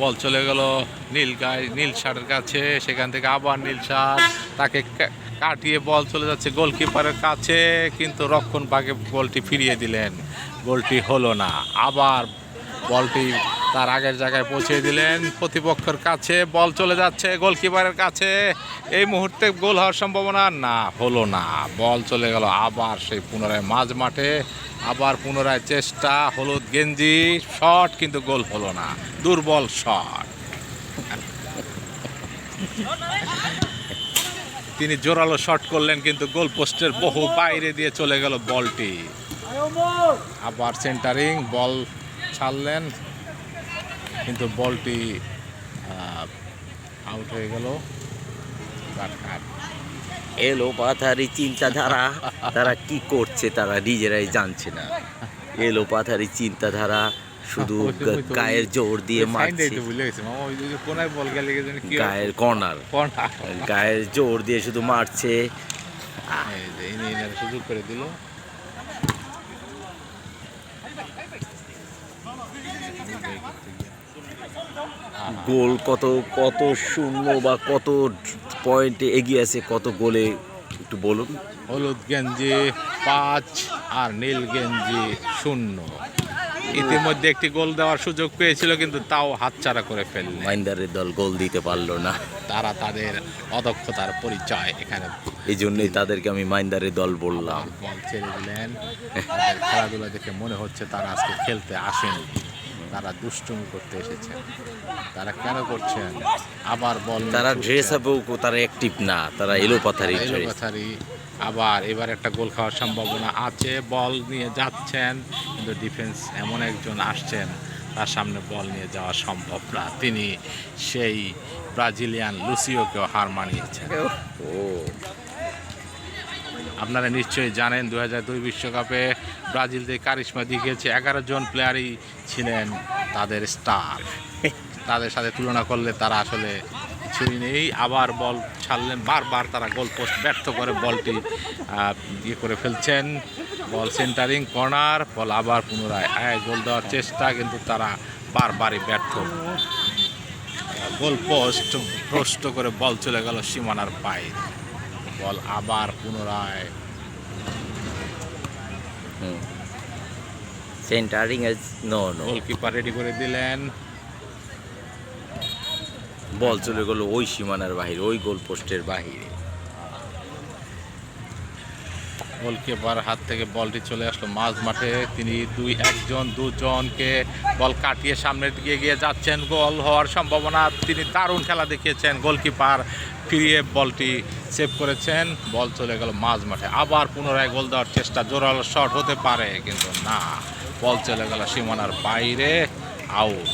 বল চলে গেল নীল গায়ে, নীল শার্টের কাছে, সেখান থেকে আবার নীল শার্ট। তাকে কাটিয়ে বল চলে যাচ্ছে গোলকিপারের কাছে, কিন্তু রক্ষণ ভাগে বলটি ফিরিয়ে দিলেন। গোলটি হলো না, আবার বলটি তার আগের জায়গায় পৌঁছে দিলেন প্রতিপক্ষের কাছে। বল চলে যাচ্ছে গোলকিপারের কাছে। এই মুহূর্তে গোল হওয়ার সম্ভাবনা না, হলো না। বল চলে গেল আবার সেই পুনরায় মাঝ মাঠে আবার পুনরায় চেষ্টা, হলুদ গেঞ্জি শট কিন্তু গোল হলো না, দুর্বল শট তিনি জোরালো শট করলেন কিন্তু গোল পোস্টের বহু বাইরে দিয়ে চলে গেল বলটি। আবার সেন্টারিং বল ছাড়লেন, কিন্তু বলটি আউট হয়ে গেল। কাট। এলো পাথারি চিন্তাধারা। তারা কি করছে তারা নিজেরাই জানছে না। এলো পাথারি চিন্তাধারা শুধু গায়ের জোর দিয়ে মারছে। গায়ের কর্নার। গায়ের জোর দিয়ে শুধু মারছে। সুযোগ করে দিল। গোল কত কত শূন্য বা কত পয়েন্টে এগিয়ে আছে কত গোলে? একটু বলুন। হলুদ গেঞ্জি পাঁচ আর নীল গেঞ্জি শূন্য। ইতিমধ্যে একটি গোল দেওয়ার সুযোগ পেয়েছিল কিন্তু তাও হাতছাড়া করে ফেললেন মাইন্দারের দল গোল দিতে পারল না। তারা তাদের অদক্ষতার পরিচয় এখানে এই জন্যই তাদেরকে আমি মাইন্দারের দল বললাম। বল ছেড়ে দিলেন। খেলাধুলা দেখে মনে হচ্ছে তারা আজকে খেলতে আসেনি। তারা দুষ্টুমি করতে এসেছেন। তারা কেন করছেন? আবার বল তারা। ড্রেস আপেও তারা অ্যাক্টিভ না তারা এলো পাথারি ড্রেস এলোপাথারি আবার এবার একটা গোল খাওয়ার সম্ভাবনা আছে। বল নিয়ে যাচ্ছেন কিন্তু ডিফেন্স এমন একজন আসছেন তার সামনে বল নিয়ে যাওয়া সম্ভব না। তিনি সেই ব্রাজিলিয়ান লুসিওকেও হার মানিয়েছেন। ও আপনারা নিশ্চয়ই জানেন দু বিশ্বকাপে ব্রাজিল যে কারিশমা দেখিয়েছে, এগারো জন প্লেয়ারই ছিলেন তাদের স্টার। তাদের সাথে তুলনা করলে তারা আসলে কিছুই নেই। আবার বল ছাড়লেন, বারবার তারা গোল পোস্ট ব্যর্থ করে বলটি ইয়ে করে ফেলছেন। বল সেন্টারিং কর্নার, বল আবার পুনরায় আয় গোল দেওয়ার চেষ্টা, কিন্তু তারা বারবারই ব্যর্থ। গোল পোস্ট ভ্রষ্ট করে বল চলে গেল সীমানার বাইরে। বল আবার পুনরায়। Centring is no no goalkeeper ready করে দিলেন। বল চলে গেল ওই সীমানার বাহিরে ওই গোল পোস্টের বাহিরে। গোলকিপার হাত থেকে বলটি চলে আসলো মাঝ মাঠে। তিনি দুই একজন, দুজনকে বল কাটিয়ে সামনের দিকে গিয়ে যাচ্ছেন। গোল হওয়ার সম্ভাবনা, তিনি দারুণ খেলা দেখিয়েছেন। গোলকিপার ফিরিয়ে বলটি সেভ করেছেন। বল চলে গেল মাঝ মাঠে। আবার পুনরায় গোল দেওয়ার চেষ্টা, জোরালো শট হতে পারে, কিন্তু না। বল চলে গেল সীমানার বাইরে, আউট।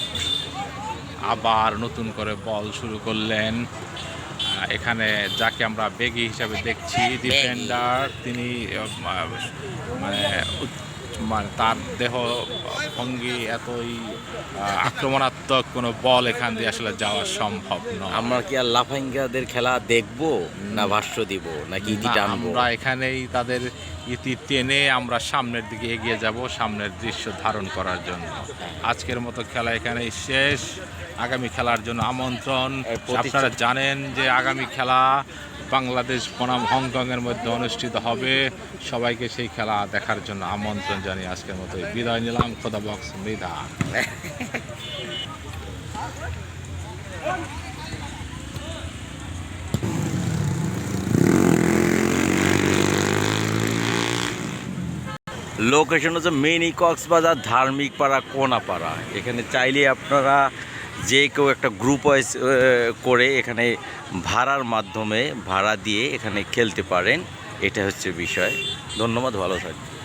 আবার নতুন করে বল শুরু করলেন এখানে যাকে আমরা বেগি হিসাবে দেখছি ডিফেন্ডার তিনি মানে মানে তার দেহ ভঙ্গি এতই আক্রমণাত্মক কোনো বল এখান দিয়ে আসলে যাওয়া সম্ভব নয়। আমরা কি আর লাফাঙ্গাদের খেলা দেখব না ভাষ্য দিব নাকি ইতি না, টানবো? আমরা এখানেই তাদের ইতি টেনে আমরা সামনের দিকে এগিয়ে যাব সামনের দৃশ্য ধারণ করার জন্য। আজকের মতো খেলা এখানেই শেষ। আগামী খেলার জন্য আমন্ত্রণ। আপনারা জানেন যে আগামী খেলা বাংলাদেশ বনাম হংকংয়ের মধ্যে অনুষ্ঠিত হবে। সবাইকে সেই খেলা দেখার জন্য আমন্ত্রণ জানিয়ে আজকের মতো বিদায় নিলাম খোদা বক্স মৃধা লোকেশন হচ্ছে মিনি কক্সবাজার, ধার্মিক পাড়া কোনাপাড়া এখানে চাইলে আপনারা যে কেউ একটা গ্রুপ ওয়াইজ করে এখানে ভাড়ার মাধ্যমে ভাড়া দিয়ে এখানে খেলতে পারেন। এটা হচ্ছে বিষয়। ধন্যবাদ, ভালো থাকবেন।